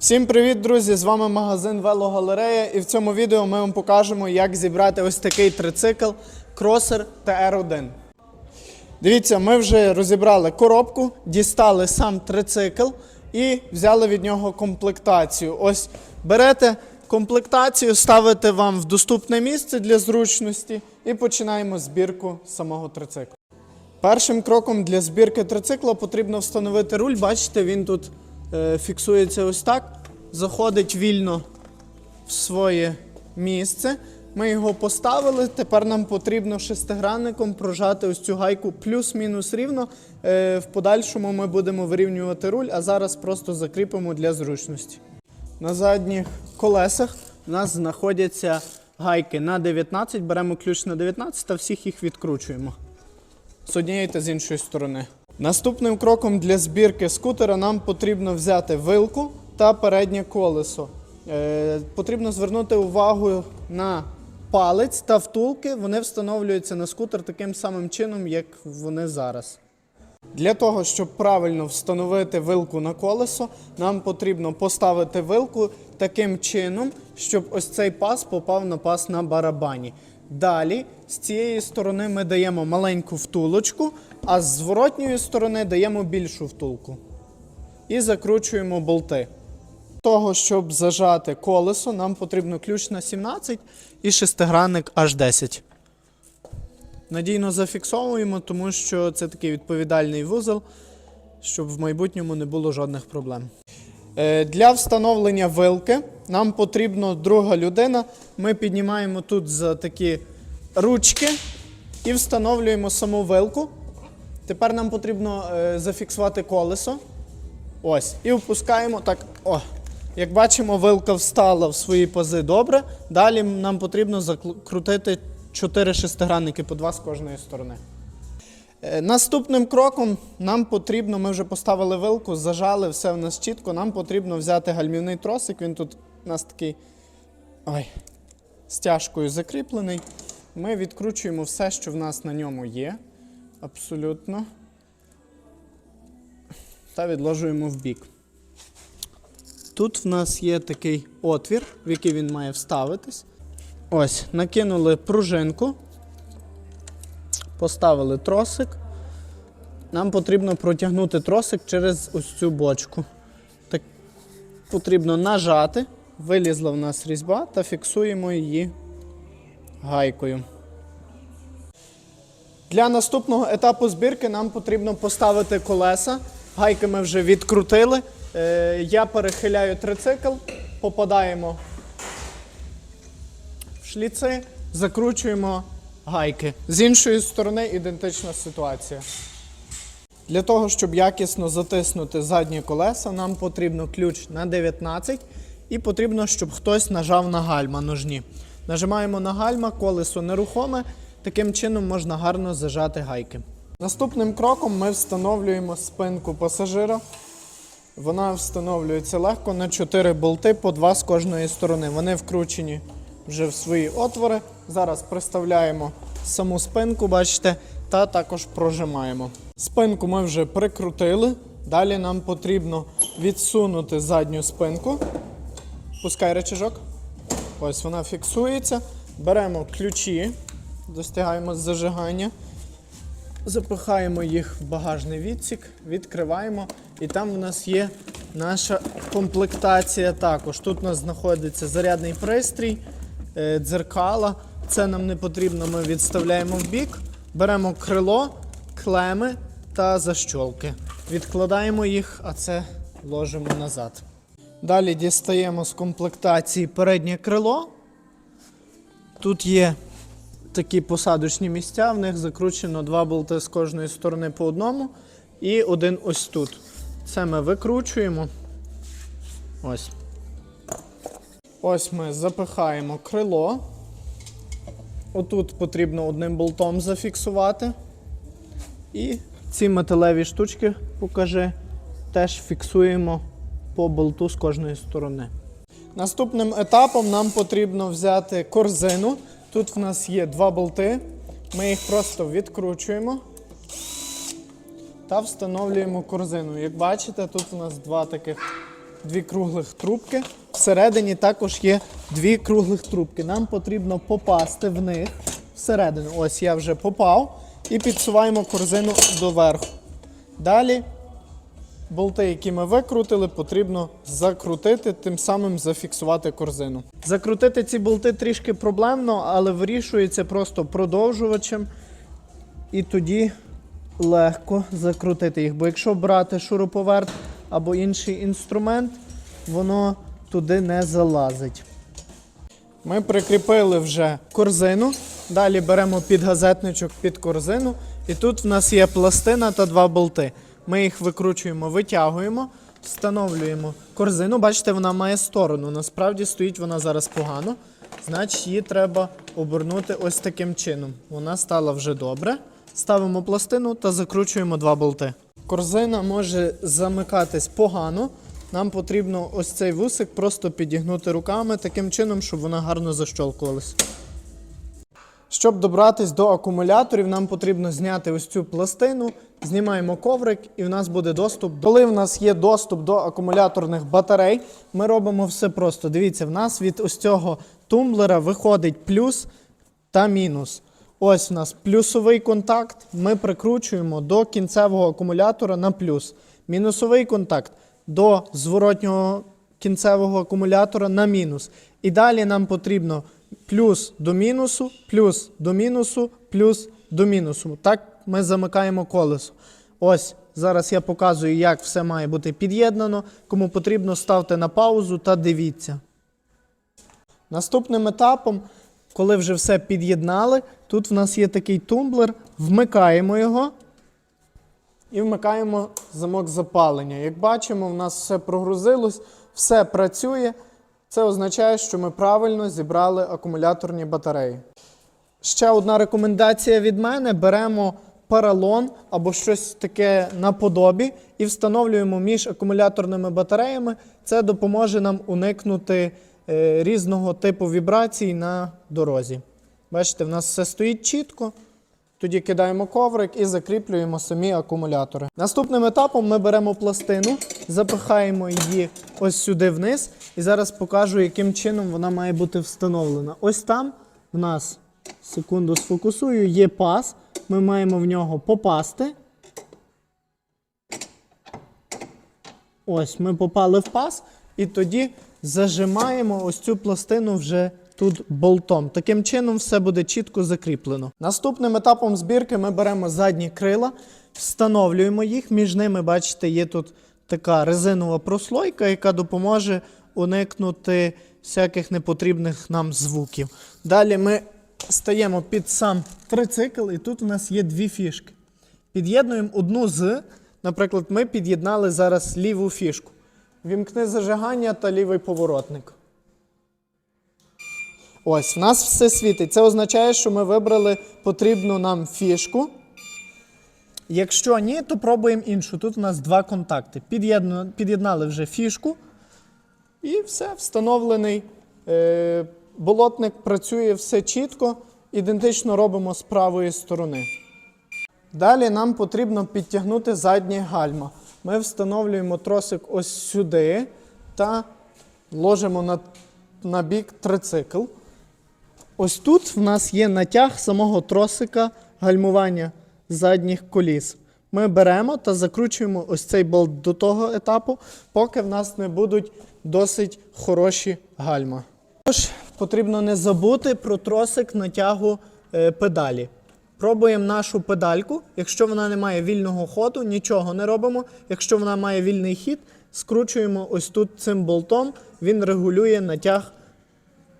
Всім привіт, друзі! З вами магазин Велогалерея. І в цьому відео ми вам покажемо, як зібрати ось такий трицикл Crosser TR1. Дивіться, ми вже розібрали коробку, дістали сам трицикл і взяли від нього комплектацію. Ось берете комплектацію, ставите вам в доступне місце для зручності і починаємо збірку самого трицикла. Першим кроком для збірки трицикла потрібно встановити руль. Бачите, він тут фіксується ось так, заходить вільно в своє місце. Ми його поставили. Тепер нам потрібно шестигранником прожати ось цю гайку плюс-мінус рівно. Е, в подальшому ми будемо вирівнювати руль, а зараз просто закріпимо для зручності. На задніх колесах у нас знаходяться гайки на 19. Беремо ключ на 19 та всіх їх відкручуємо з однієї та з іншої сторони. Наступним кроком для збірки скутера нам потрібно взяти вилку та переднє колесо. Е, потрібно звернути увагу на палець та втулки. Вони встановлюються на скутер таким самим чином, як вони зараз. Для того, щоб правильно встановити вилку на колесо, нам потрібно поставити вилку таким чином, щоб ось цей пас попав на пас на барабані. Далі з цієї сторони ми даємо маленьку втулочку, а з зворотньої сторони даємо більшу втулку. І закручуємо болти. Того, щоб зажати колесо, нам потрібно ключ на 17 і шестигранник H10. Надійно зафіксовуємо, тому що це такий відповідальний вузол, щоб в майбутньому не було жодних проблем. Е, Для встановлення вилки нам потрібна друга людина. Ми піднімаємо тут за такі ручки і встановлюємо саму вилку. Тепер нам потрібно е, зафіксувати колесо. Ось. І впускаємо так. О. Як бачимо, вилка встала в свої пази добре. Далі нам потрібно закрутити 4 шестигранники по два з кожної сторони. Е, Наступним кроком нам потрібно, ми вже поставили вилку, зажали, все в нас чітко. Нам потрібно взяти гальмівний тросик. Він тут у нас такий ой, стяжкою закріплений. Ми відкручуємо все, що в нас на ньому є. Абсолютно. Та відложуємо в бік. Тут в нас є такий отвір, в який він має вставитись. Ось, накинули пружинку, поставили тросик. Нам потрібно протягнути тросик через ось цю бочку. Так, потрібно нажати, вилізла в нас різьба та фіксуємо її гайкою. Для наступного етапу збірки нам потрібно поставити колеса. Гайки ми вже відкрутили. Е, я перехиляю трицикл, попадаємо в шліци, закручуємо гайки. З іншої сторони ідентична ситуація. Для того, щоб якісно затиснути задні колеса, нам потрібно ключ на 19 і потрібно, щоб хтось нажав на гальма ножні. Нажимаємо на гальма, колесо нерухоме, таким чином можна гарно зажати гайки. Наступним кроком ми встановлюємо спинку пасажира. Вона встановлюється легко на 4 болти по 2 з кожної сторони. Вони вкручені вже в свої отвори. Зараз приставляємо саму спинку, бачите, та також прожимаємо. Спинку ми вже прикрутили. Далі нам потрібно відсунути задню спинку. Пускай речажок. Ось вона фіксується. Беремо ключі, достигаємо зажигання. Запихаємо їх в багажний відсік, відкриваємо, і там у нас є наша комплектація також. Тут у нас знаходиться зарядний пристрій, дзеркала. Це нам не потрібно, ми відставляємо в бік, беремо крило, клеми та защолки. Відкладаємо їх, а це ложимо назад. Далі дістаємо з комплектації переднє крило. Тут є такі посадочні місця, в них закручено два болти з кожної сторони по одному і один ось тут. Це ми викручуємо. Ось. Ось ми запихаємо крило. Отут потрібно одним болтом зафіксувати. І ці металеві штучки, покажи, теж фіксуємо по болту з кожної сторони. Наступним етапом нам потрібно взяти корзину. Тут в нас є два болти. Ми їх просто відкручуємо та встановлюємо корзину. Як бачите, тут у нас два таких дві круглих трубки. Всередині також є дві круглих трубки. Нам потрібно попасти в них всередину. Ось я вже попав. І підсуваємо корзину доверху. Далі болти, які ми викрутили, потрібно закрутити, тим самим зафіксувати корзину. Закрутити ці болти трішки проблемно, але вирішується просто продовжувачем. І тоді легко закрутити їх. Бо якщо брати шуруповерт або інший інструмент, воно туди не залазить. Ми прикріпили вже корзину. Далі беремо підгазетничок під корзину. І тут в нас є пластина та два болти. Ми їх викручуємо, витягуємо, встановлюємо корзину. Бачите, вона має сторону. Насправді стоїть вона зараз погано. Значить, її треба обернути ось таким чином. Вона стала вже добре. Ставимо пластину та закручуємо два болти. Корзина може замикатись погано. Нам потрібно ось цей вусик просто підігнути руками таким чином, щоб вона гарно защолкувалась. Щоб добратись до акумуляторів, нам потрібно зняти ось цю пластину, знімаємо коврик, і в нас буде доступ. Коли в нас є доступ до акумуляторних батарей, ми робимо все просто. Дивіться, в нас від ось цього тумблера виходить плюс та мінус. Ось в нас плюсовий контакт. Ми прикручуємо до кінцевого акумулятора на плюс. Мінусовий контакт до зворотнього кінцевого акумулятора на мінус. І далі нам потрібно плюс до мінусу, плюс до мінусу, плюс до мінусу. Так ми замикаємо колесо. Ось зараз я показую, як все має бути під'єднано. Кому потрібно, ставте на паузу та дивіться. Наступним етапом, коли вже все під'єднали, тут в нас є такий тумблер, вмикаємо його і вмикаємо замок запалення. Як бачимо, в нас все прогрузилось, все працює. Це означає, що ми правильно зібрали акумуляторні батареї. Ще одна рекомендація від мене: беремо паралон або щось таке наподобі і встановлюємо між акумуляторними батареями. Це допоможе нам уникнути різного типу вібрацій на дорозі. Бачите, в нас все стоїть чітко. Тоді кидаємо коврик і закріплюємо самі акумулятори. Наступним етапом ми беремо пластину, запихаємо її ось сюди вниз, і зараз покажу, яким чином вона має бути встановлена. Ось там в нас, секунду сфокусую, є пас. Ми маємо в нього попасти. Ось, ми попали в пас, і тоді зажимаємо ось цю пластину вже тут болтом. Таким чином все буде чітко закріплено. Наступним етапом збірки ми беремо задні крила, встановлюємо їх. Між ними, бачите, є тут така резинова прослойка, яка допоможе уникнути всяких непотрібних нам звуків. Далі ми стаємо під сам трицикл, і тут у нас є дві фішки. Під'єднуємо одну з, наприклад, ми під'єднали зараз ліву фішку. Вімкни зажигання та лівий поворотник. Ось, в нас все світить. Це означає, що ми вибрали потрібну нам фішку. Якщо ні, то пробуємо іншу. Тут у нас два контакти. Під'єднали вже фішку. І все, встановлений е, болотник працює все чітко. Ідентично робимо з правої сторони. Далі нам потрібно підтягнути заднє гальма. Ми встановлюємо тросик ось сюди та ложимо на, на бік трицикл. Ось тут в нас є натяг самого тросика гальмування задніх коліс. Ми беремо та закручуємо ось цей болт до того етапу, поки в нас не будуть досить хороші гальма. Також потрібно не забути про тросик натягу е, педалі. Пробуємо нашу педальку. Якщо вона не має вільного ходу, нічого не робимо. Якщо вона має вільний хід, скручуємо ось тут цим болтом, він регулює натяг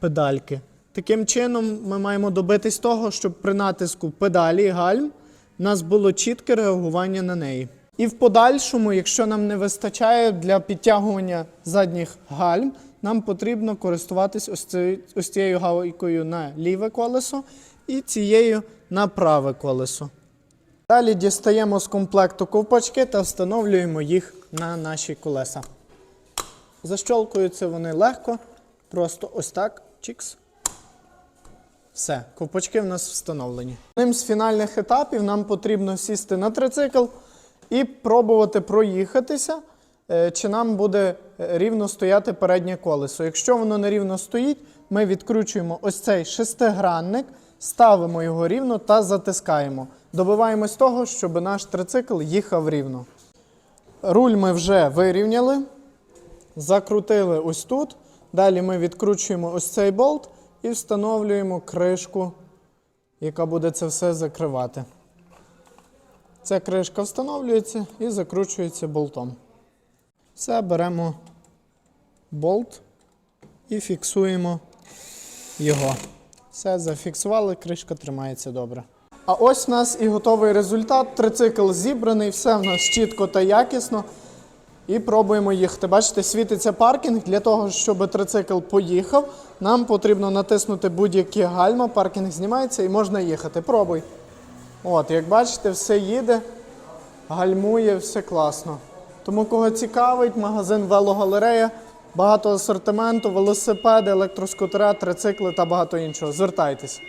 педальки. Таким чином, ми маємо добитись того, щоб при натиску педалі гальм у нас було чітке реагування на неї. І в подальшому, якщо нам не вистачає для підтягування задніх гальм, нам потрібно користуватись ось цією, гайкою на ліве колесо і цією на праве колесо. Далі дістаємо з комплекту ковпачки та встановлюємо їх на наші колеса. Защолкуються вони легко, просто ось так. Чікс. Все, ковпачки в нас встановлені. Одним з фінальних етапів нам потрібно сісти на трицикл і пробувати проїхатися, е, чи нам буде е, рівно стояти переднє колесо. Якщо воно не рівно стоїть, ми відкручуємо ось цей шестигранник, ставимо його рівно та затискаємо. Добиваємось того, щоб наш трицикл їхав рівно. Руль ми вже вирівняли, закрутили ось тут. Далі ми відкручуємо ось цей болт і встановлюємо кришку, яка буде це все закривати. Ця кришка встановлюється і закручується болтом. Все, беремо болт і фіксуємо його. Все, зафіксували, кришка тримається добре. А ось у нас і готовий результат. Трицикл зібраний, все в нас чітко та якісно. І пробуємо їхати. Бачите, світиться паркінг. Для того, щоб трицикл поїхав, нам потрібно натиснути будь-які гальма, паркінг знімається і можна їхати. Пробуй. От, як бачите, все їде, гальмує, все класно. Тому кого цікавить, магазин велогалерея, багато асортименту, велосипеди, електроскутера, трицикли та багато іншого. Звертайтесь.